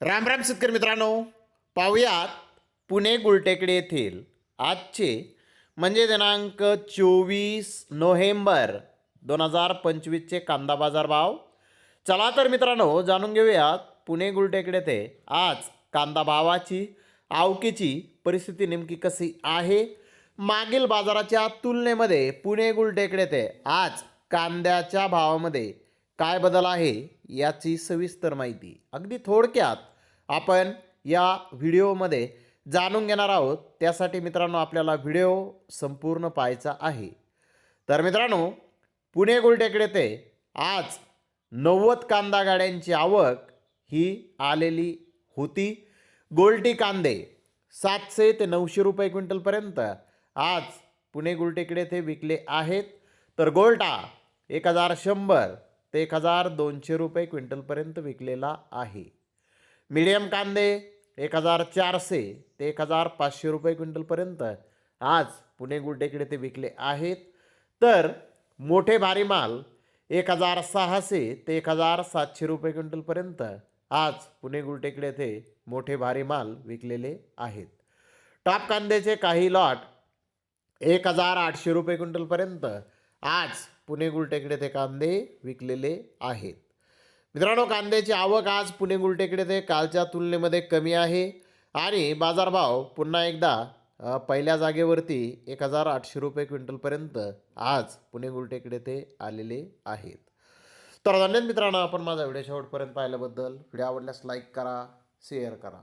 राम राम शेतकरी मित्रांनो पाहुयात पुणे गुलटेकडे येथील आजचे म्हणजे दिनांक चोवीस नोव्हेंबर दोन हजार पंचवीसचे कांदा बाजार भाव. चला तर मित्रांनो जाणून घेऊयात पुणे गुलटेकडे ते आज कांदा भावाची आवकीची परिस्थिती नेमकी कशी आहे? मागील बाजाराच्या तुलनेमध्ये पुणे गुलटेकडे ते आज कांद्याच्या भावामध्ये काय बदल आहे याची सविस्तर माहिती. अगदी थोडक्यात आपण या व्हिडिओमध्ये जाणून घेणार आहोत. त्यासाठी मित्रांनो आपल्याला व्हिडिओ संपूर्ण पाहायचा आहे. तर मित्रांनो पुणे गुलटेकडे ते आज नव्वद कांदा गाड्यांची आवक ही आलेली होती. गोल्टी कांदे सातशे ते नऊशे रुपये क्विंटलपर्यंत आज पुणे गुलटेकडे ते विकले आहेत. तर गोल्टा एक हजार शंभर ते एक हजार दोनशे रुपये क्विंटलपर्यंत विकलेला आहे. मीडियम कांदे एक हजार चारशे ते एक हजार पाचशे रुपये क्विंटलपर्यंत आज पुणे गुलटेकडे ते विकले आहेत. तर मोठे भारी माल एक हजार सहाशे ते एक हजार सातशे रुपये क्विंटलपर्यंत आज पुणे गुलटेकडे ते मोठे भारी माल विकलेले आहेत. टॉप कांद्याचे काही लॉट एक हजार आठशे रुपये क्विंटलपर्यंत आज पुणे गुलटेकडे ते कांदे विकलेले आहेत. मित्रांनो कांद्याची आवक आज पुणे गुलटेकडे ते कालच्या तुलनेमध्ये कमी आहे आणि बाजारभाव पुन्हा एकदा पहिल्या जागेवरती एक हजार आठशे रुपये क्विंटलपर्यंत आज पुणे गुलटेकडे ते आलेले आहेत. तर धन्यवाद मित्रांनो आपण माझा व्हिडिओ शेवटपर्यंत पाहिल्याबद्दल. व्हिडिओ आवडल्यास लाईक करा शेअर करा.